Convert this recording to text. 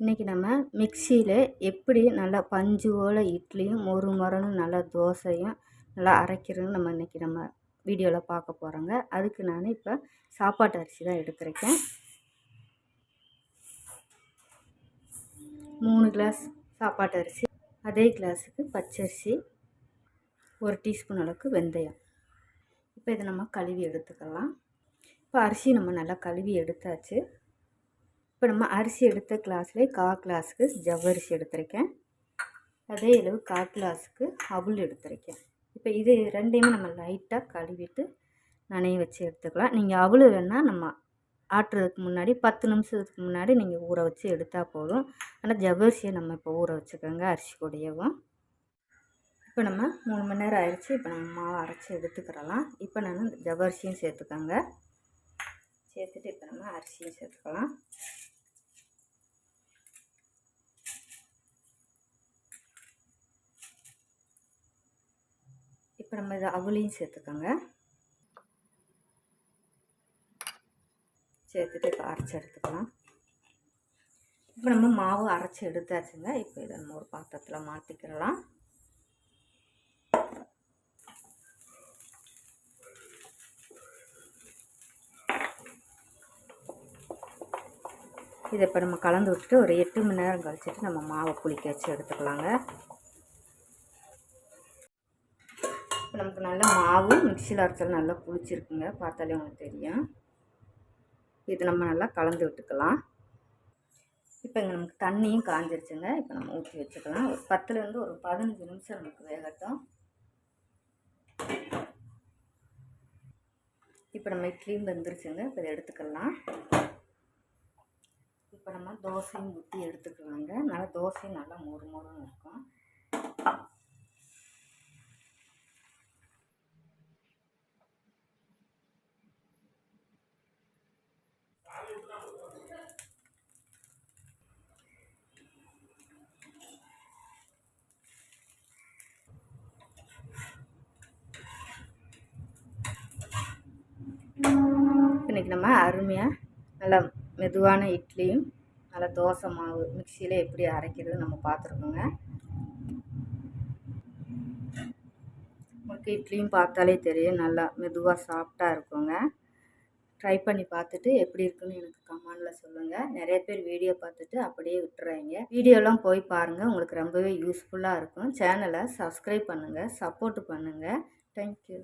இன்றைக்கி நம்ம மிக்சியில் எப்படி நல்லா பஞ்சு போல் இட்லியும் ஒரு மரணும் நல்லா தோசையும் நல்லா அரைக்கிறதுன்னு நம்ம இன்றைக்கி நம்ம வீடியோவில் பார்க்க போகிறோங்க அதுக்கு நான் இப்போ சாப்பாட்டு அரிசி தான் எடுத்துருக்கேன். மூணு கிளாஸ் சாப்பாட்டு அரிசி அதே கிளாஸுக்கு பச்சரிசி ஒரு டீஸ்பூன் அளவுக்கு வெந்தயம். இப்போ இதை நம்ம கழுவி எடுத்துக்கலாம். இப்போ அரிசி நம்ம நல்லா கழுவி எடுத்தாச்சு. இப்போ நம்ம அரிசி எடுத்த கிளாஸ்லேயே கா கிளாஸுக்கு ஜவ்வரிசி எடுத்திருக்கேன். அதே அளவு கா கிளாஸுக்கு அவுள் எடுத்திருக்கேன். இப்போ இது ரெண்டையுமே நம்ம லைட்டாக கழுவிட்டு நனைய வச்சு எடுத்துக்கலாம். நீங்கள் அவுள் வேணால் நம்ம ஆட்டுறதுக்கு முன்னாடி பத்து நிமிஷத்துக்கு முன்னாடி நீங்கள் ஊற வச்சு எடுத்தால் போதும். ஆனால் ஜவ்வரிசியை நம்ம இப்போ ஊற வச்சுக்கோங்க அரிசி கூடயவும் இப்போ நம்ம மூணு மணி நேரம் ஆயிடுச்சு. இப்போ நம்ம மாவு அரைச்சி எடுத்துக்கிறலாம். இப்போ நான் ஜவ்வரிசியும் சேர்த்துக்கோங்க. சேர்த்துட்டு இப்போ நம்ம அரிசியும் சேர்த்துக்கலாம். இப்போ நம்ம இதை அவளையும் சேர்த்துக்கோங்க. சேர்த்துட்டு இப்போ அரைச்சி எடுத்துக்கலாம். இப்போ நம்ம மாவு அரைச்சி எடுத்தாச்சுங்க. இப்போ இதை நம்ம ஒரு பாத்திரத்தில் மாற்றிக்கிறலாம் இதை இப்போ நம்ம கலந்து விட்டுட்டு ஒரு எட்டு மணி நேரம் கழிச்சிட்டு நம்ம மாவை புளிக்க வச்சு எடுத்துக்கலாங்க. நமக்கு நல்லா மாவு மிக்சியில் அரைச்சல் நல்லா புளிச்சிருக்குங்க. பார்த்தாலே உங்களுக்கு தெரியும். இது நம்ம நல்லா கலந்து விட்டுக்கலாம். இப்போ இங்கே நமக்கு தண்ணியும் காஞ்சிருச்சுங்க. இப்போ நம்ம ஊற்றி வச்சுக்கலாம். ஒரு பத்துலேருந்து ஒரு பதினஞ்சு நிமிஷம் நமக்கு வேகட்டும். இப்போ நம்ம இட்லியும் வந்துருச்சுங்க. இப்போ இதை எடுத்துக்கலாம். இப்போ நம்ம தோசையும் ஊற்றி எடுத்துக்கலாங்க. நல்லா தோசையும் நல்லா மொறு மொறுன்னு இருக்கும் இன்றைக்கி நம்ம அருமையாக நல்லா மெதுவான இட்லியும் நல்லா தோசை மாவு மிக்சியில் எப்படி அரைக்கிறது நம்ம பார்த்துருக்கோங்க. உங்களுக்கு இட்லியும் பார்த்தாலே தெரியும் நல்லா மெதுவாக சாஃப்டாக இருக்குங்க. ட்ரை பண்ணி பார்த்துட்டு எப்படி இருக்குன்னு எனக்கு கமெண்டில் சொல்லுங்கள் நிறைய பேர் வீடியோ பார்த்துட்டு அப்படியே விட்டுறாங்க. வீடியோலாம் போய் பாருங்கள் உங்களுக்கு ரொம்பவே யூஸ்ஃபுல்லாக இருக்கும். சேனலை சப்ஸ்கிரைப் பண்ணுங்கள் சப்போர்ட் பண்ணுங்கள் தேங்க்யூ